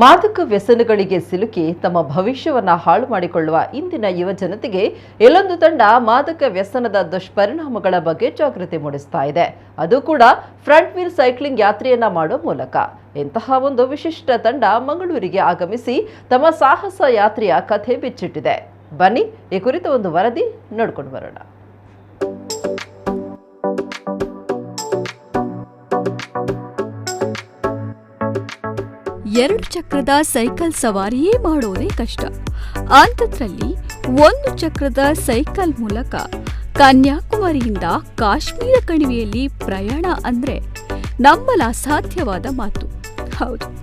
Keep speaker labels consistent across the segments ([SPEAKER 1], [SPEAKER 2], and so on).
[SPEAKER 1] ಮಾದಕ ವ್ಯಸನಗಳಿಗೆ ಸಿಲುಕಿ ತಮ್ಮ ಭವಿಷ್ಯವನ್ನ ಹಾಳು ಮಾಡಿಕೊಳ್ಳುವ ಇಂದಿನ ಯುವ ಜನತೆಗೆ ಇಲ್ಲೊಂದು ತಂಡ ಮಾದಕ ವ್ಯಸನದ ದುಷ್ಪರಿಣಾಮಗಳ ಬಗ್ಗೆ ಜಾಗೃತಿ ಮೂಡಿಸ್ತಾ ಇದೆ. ಅದು ಕೂಡ ಫ್ರಂಟ್ ವೀಲ್ ಸೈಕ್ಲಿಂಗ್ ಯಾತ್ರೆಯನ್ನ ಮಾಡುವ ಮೂಲಕ. ಇಂತಹ ಒಂದು ವಿಶಿಷ್ಟ ತಂಡ ಮಂಗಳೂರಿಗೆ ಆಗಮಿಸಿ ತಮ್ಮ ಸಾಹಸ ಯಾತ್ರೆಯ ಕಥೆ ಬಿಚ್ಚಿಟ್ಟಿದೆ. ಬನ್ನಿ, ಈ ಕುರಿತ ಒಂದು ವರದಿ ನೋಡ್ಕೊಂಡು ಬರೋಣ.
[SPEAKER 2] ಎರಡು ಚಕ್ರದ ಸೈಕಲ್ ಸವಾರಿಯೇ ಮಾಡೋದೇ ಕಷ್ಟ. ಅಂಥದ್ರಲ್ಲಿ ಒಂದು ಚಕ್ರದ ಸೈಕಲ್ ಮೂಲಕ ಕನ್ಯಾಕುಮಾರಿಯಿಂದ ಕಾಶ್ಮೀರ ಕಣಿವೆಯಲ್ಲಿ ಪ್ರಯಾಣ ಅಂದ್ರೆ ನಂಬಲ ಅಸಾಧ್ಯವಾದ ಮಾತು. ಹೌದು.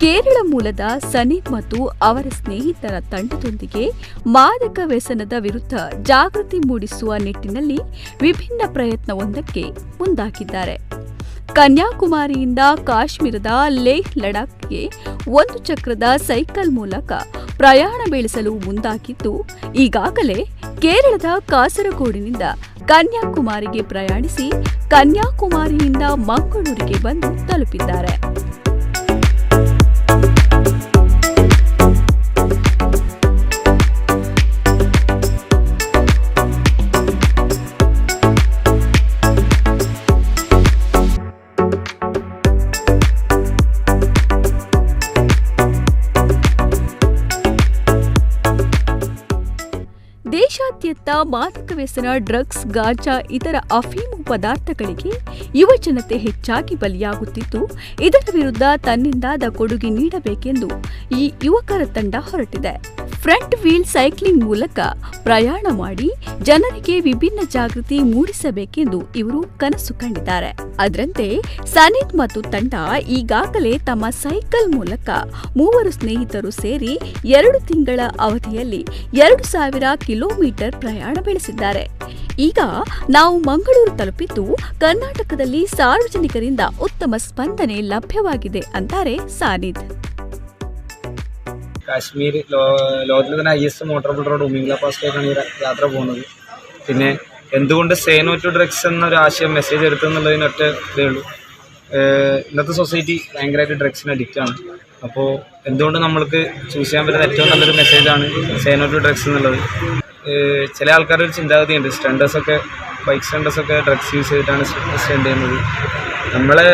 [SPEAKER 2] ಕೇರಳ ಮೂಲದ ಸನೀಪ್ ಮತ್ತು ಅವರ ಸ್ನೇಹಿತರ ತಂಡದೊಂದಿಗೆ ಮಾದಕ ವ್ಯಸನದ ವಿರುದ್ಧ ಜಾಗೃತಿ ಮೂಡಿಸುವ ನಿಟ್ಟಿನಲ್ಲಿ ವಿಭಿನ್ನ ಪ್ರಯತ್ನವೊಂದಕ್ಕೆ ಮುಂದಾಗಿದ್ದಾರೆ. ಕನ್ಯಾಕುಮಾರಿಯಿಂದ ಕಾಶ್ಮೀರದ ಲೇಹ್ ಲಡಾಖ್ಗೆ ಒಂದು ಚಕ್ರದ ಸೈಕಲ್ ಮೂಲಕ ಪ್ರಯಾಣ ಬೆಳೆಸಲು ಮುಂದಾಗಿದ್ದು, ಈಗಾಗಲೇ ಕೇರಳದ ಕಾಸರಗೋಡಿನಿಂದ ಕನ್ಯಾಕುಮಾರಿಗೆ ಪ್ರಯಾಣಿಸಿ ಕನ್ಯಾಕುಮಾರಿಯಿಂದ ಮಂಗಳೂರಿಗೆ ಬಂದು ತಲುಪಿದ್ದಾರೆ. ದೇಶಾದ್ಯಂತ ಮಾದಕ ವ್ಯಸನ ಡ್ರಗ್ಸ್, ಗಾಂಜಾ, ಇತರ ಅಫೀಮು ಪದಾರ್ಥಗಳಿಗೆ ಯುವ ಜನತೆ ಹೆಚ್ಚಾಗಿ ಬಲಿಯಾಗುತ್ತಿದ್ದು, ಇದರ ವಿರುದ್ಧ ತನ್ನಿಂದಾದ ಕೊಡುಗೆ ನೀಡಬೇಕೆಂದು ಈ ಯುವಕರ ತಂಡ ಹೊರಟಿದೆ. ಫ್ರಂಟ್ ವೀಲ್ ಸೈಕ್ಲಿಂಗ್ ಮೂಲಕ ಪ್ರಯಾಣ ಮಾಡಿ ಜನರಿಗೆ ವಿಭಿನ್ನ ಜಾಗೃತಿ ಮೂಡಿಸಬೇಕೆಂದು ಇವರು ಕನಸು ಕಂಡಿದ್ದಾರೆ. ಅದರಂತೆ ಸನೀತ್ ಮತ್ತು ತಂಡ ಈಗಾಗಲೇ ತಮ್ಮ ಸೈಕಲ್ ಮೂಲಕ ಮೂವರು ಸ್ನೇಹಿತರು ಸೇರಿ ಎರಡು ತಿಂಗಳ ಅವಧಿಯಲ್ಲಿ ಎರಡು ಸಾವಿರ ಕಿಲೋಮೀಟರ್ ಪ್ರಯಾಣ ಬೆಳೆಸಿದ್ದಾರೆ. ಈಗ ನಾವು ಮಂಗಳೂರು ತಲುಪಿದ್ದು ಕರ್ನಾಟಕದಲ್ಲಿ ಸಾರ್ವಜನಿಕರಿಂದ ಉತ್ತಮ ಸ್ಪಂದನೆ ಲಭ್ಯವಾಗಿದೆ ಅಂತಾರೆ ಸಾನಿದ್
[SPEAKER 3] കാശ്മീർ ലോ ലോകത്തിലെ തന്നെ ഹയസ്റ്റ് മോട്ടോർ റോഡ് ഉമിംഗ്ല പാസ്റ്റിലേക്കാണ് ഈ യാത്ര പോകുന്നത്. പിന്നെ എന്തുകൊണ്ട് സേനോ ടു ഡ്രഗ്സ് എന്നൊരു ആശയം മെസ്സേജ് എടുത്തെന്നുള്ളതിനൊറ്റ ഇതേ ഉള്ളൂ. ഇന്നത്തെ സൊസൈറ്റി ഭയങ്കരമായിട്ട് ഡ്രഗ്സിന് അഡിക്റ്റ് ആണ്. അപ്പോൾ എന്തുകൊണ്ട് നമ്മൾക്ക് ചൂസ് ചെയ്യാൻ പറ്റുന്ന ഏറ്റവും നല്ലൊരു മെസ്സേജാണ് സേനോ ടു ഡ്രഗ്സ് എന്നുള്ളത്. ചില ആൾക്കാരുടെ ഒരു ചിന്താഗതിയുണ്ട്. സ്റ്റണ്ടേഴ്സൊക്കെ ബൈക്ക് സ്റ്റണ്ടേഴ്സൊക്കെ ഡ്രഗ്സ് യൂസ് ചെയ്തിട്ടാണ് സ്റ്റണ്ട് ചെയ്യുന്നത്. നമ്മളെ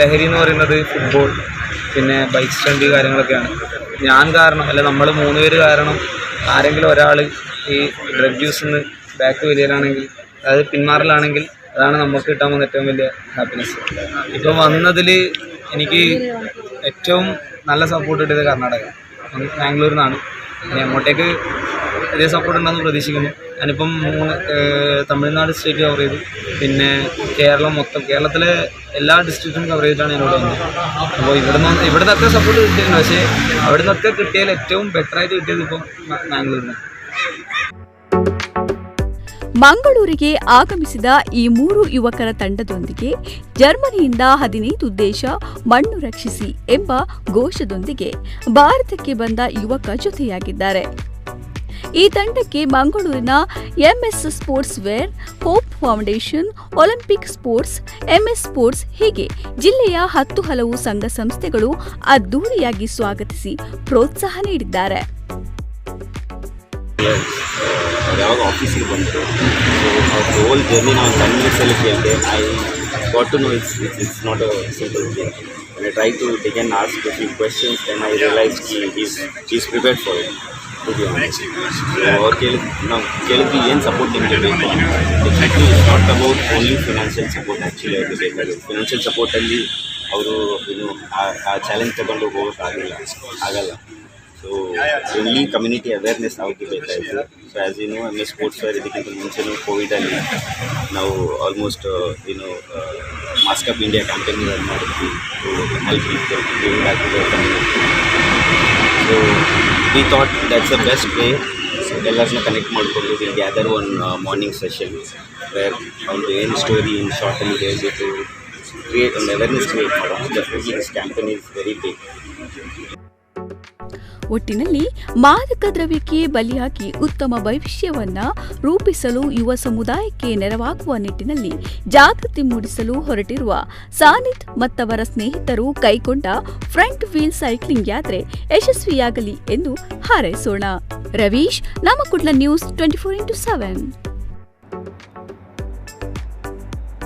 [SPEAKER 3] ലഹരി എന്ന് പറയുന്നത് ഫുട്ബോൾ പിന്നെ ബൈക്ക് സ്റ്റണ്ട് കാര്യങ്ങളൊക്കെയാണ്. ഞാൻ കാരണം അല്ല നമ്മൾ മൂന്ന് പേര് കാരണം ആരെങ്കിലും ഒരാൾ ഈ ഡ്രഗ് യൂസിൽ നിന്ന് ബാക്ക് വരികയാണെങ്കിൽ അതായത് പിന്മാറലാണെങ്കിൽ അതാണ് നമുക്ക് കിട്ടാൻ പോകുന്ന ഏറ്റവും വലിയ ഹാപ്പിനെസ് ഇപ്പം വന്നതിൽ എനിക്ക് ഏറ്റവും നല്ല സപ്പോർട്ട് കിട്ടിയത് കർണാടക. ബാംഗ്ലൂരിൽ നിന്നാണ് ഞാൻ അങ്ങോട്ടേക്ക് ഇതേ സപ്പോർട്ട് ഉണ്ടെന്ന് പ്രതീക്ഷിക്കുന്നു ഞാനിപ്പം മൂന്ന് ഏഹ്, തമിഴ്നാട് സ്റ്റേറ്റ് കവർ ചെയ്തു പിന്നെ കേരളം മൊത്തം കേരളത്തിലെ എല്ലാ ഡിസ്ട്രിക്റ്റും കവർ ചെയ്തിട്ടാണ് ഞാനിവിടെ വന്നത് അപ്പോൾ ഇവിടുന്ന് ഇവിടുന്നൊക്കെ സപ്പോർട്ട് കിട്ടിയിട്ടുണ്ട് പക്ഷേ അവിടുന്നൊക്കെ കിട്ടിയതിൽ ഏറ്റവും ബെറ്ററായിട്ട് കിട്ടിയത് ഇപ്പം ബാംഗ്ലൂരിന്
[SPEAKER 2] ಮಂಗಳೂರಿಗೆ ಆಗಮಿಸಿದ ಈ ಮೂರು ಯುವಕರ ತಂಡದೊಂದಿಗೆ ಜರ್ಮನಿಯಿಂದ ಹದಿನೈದು ದೇಶ ಮಣ್ಣು ರಕ್ಷಿಸಿ ಎಂಬ ಘೋಷದೊಂದಿಗೆ ಭಾರತಕ್ಕೆ ಬಂದ ಯುವಕ ಜೊತೆಯಾಗಿದ್ದಾರೆ ಈ ತಂಡಕ್ಕೆ ಮಂಗಳೂರಿನ MS sports wear, hope foundation, Olympic sports, MS sports ಹೀಗೆ ಜಿಲ್ಲೆಯ ಹತ್ತು ಹಲವು ಸಂಘ ಸಂಸ್ಥೆಗಳು ಅದ್ದೂರಿಯಾಗಿ ಸ್ವಾಗತಿಸಿ ಪ್ರೋತ್ಸಾಹ ನೀಡಿದ್ದಾರೆ.
[SPEAKER 4] ಯಾವಾಗ ಆಫೀಸಿಗೆ ಬಂತು? ಸೊ ಹೋಲ್ ಜರ್ನಿ ಟೆನ್ ಮಿನಿಟ್ಸಲ್ಲಿ ಕೇಳಿದೆ I got to know it's it's not a simple thing when I try to take and ask a few questions, then I realized he, is he's prepared for it, to be ಅವ್ರು ಕೇಳಿದ್ ನಾವು ಕೇಳಿದ್ವಿ ಏನು support ನಿಮಗೆ not about only financial support actually ಅವ್ರಿಗೆ ಬೇಕಾಗಿತ್ತು financial ಸಪೋರ್ಟಲ್ಲಿ ಅವರು ಏನು ಆ ಚಾಲೆಂಜ್ ತಗೊಂಡು ಹೋಗೋಕ್ಕಾಗಲ್ಲ ಆಗಲ್ಲ ಸೊ ಓನ್ಲಿ ಕಮ್ಯುನಿಟಿ ಅವೇರ್ನೆಸ್ ಅವ್ರಿಗೆ ಬೇಕಾಯಿತು so as you know M S sports wear ಇದಕ್ಕಿಂತ ಮುಂಚೆನೂ ಕೋವಿಡಲ್ಲಿ ನಾವು ಆಲ್ಮೋಸ್ಟ್ ಏನು mask up India campaign run ಮಾಡಿದ್ವಿ help so we thought that's the best way ಎಲ್ಲರನ್ನ ಕನೆಕ್ಟ್ ಮಾಡಿಕೊಂಡು will gather one morning session where ಒಂದು ಏನು ಸ್ಟೋರಿ ಇನ್ ಶಾರ್ಟಲ್ಲಿ ಹೇಳ್ಬಿಟ್ಟು ಕ್ರಿಯೇಟ್ ಒಂದು ಅವೇರ್ನೆಸ್ ಕ್ರಿಯೇಟ್ ಮಾಡೋದು definitely this campaign is very big
[SPEAKER 2] ಒಟ್ಟಿನಲ್ಲಿ ಮಾದಕ ದ್ರವ್ಯಕ್ಕೆ ಬಲಿಯಾಗಿ ಉತ್ತಮ ಭವಿಷ್ಯವನ್ನ ರೂಪಿಸಲು ಯುವ ಸಮುದಾಯಕ್ಕೆ ನೆರವಾಗುವ ನಿಟ್ಟಿನಲ್ಲಿ ಜಾಗೃತಿ ಮೂಡಿಸಲು ಹೊರಟಿರುವ ಸಾನಿತ್ ಮತ್ತವರ ಸ್ನೇಹಿತರು ಕೈಗೊಂಡ ಫ್ರಂಟ್ ವೀಲ್ ಸೈಕ್ಲಿಂಗ್ ಯಾತ್ರೆ ಯಶಸ್ವಿಯಾಗಲಿ ಎಂದು ಹಾರೈಸೋಣ. ರವೀಶ್, ನಮ್ಮ Kudla news twenty four into seven.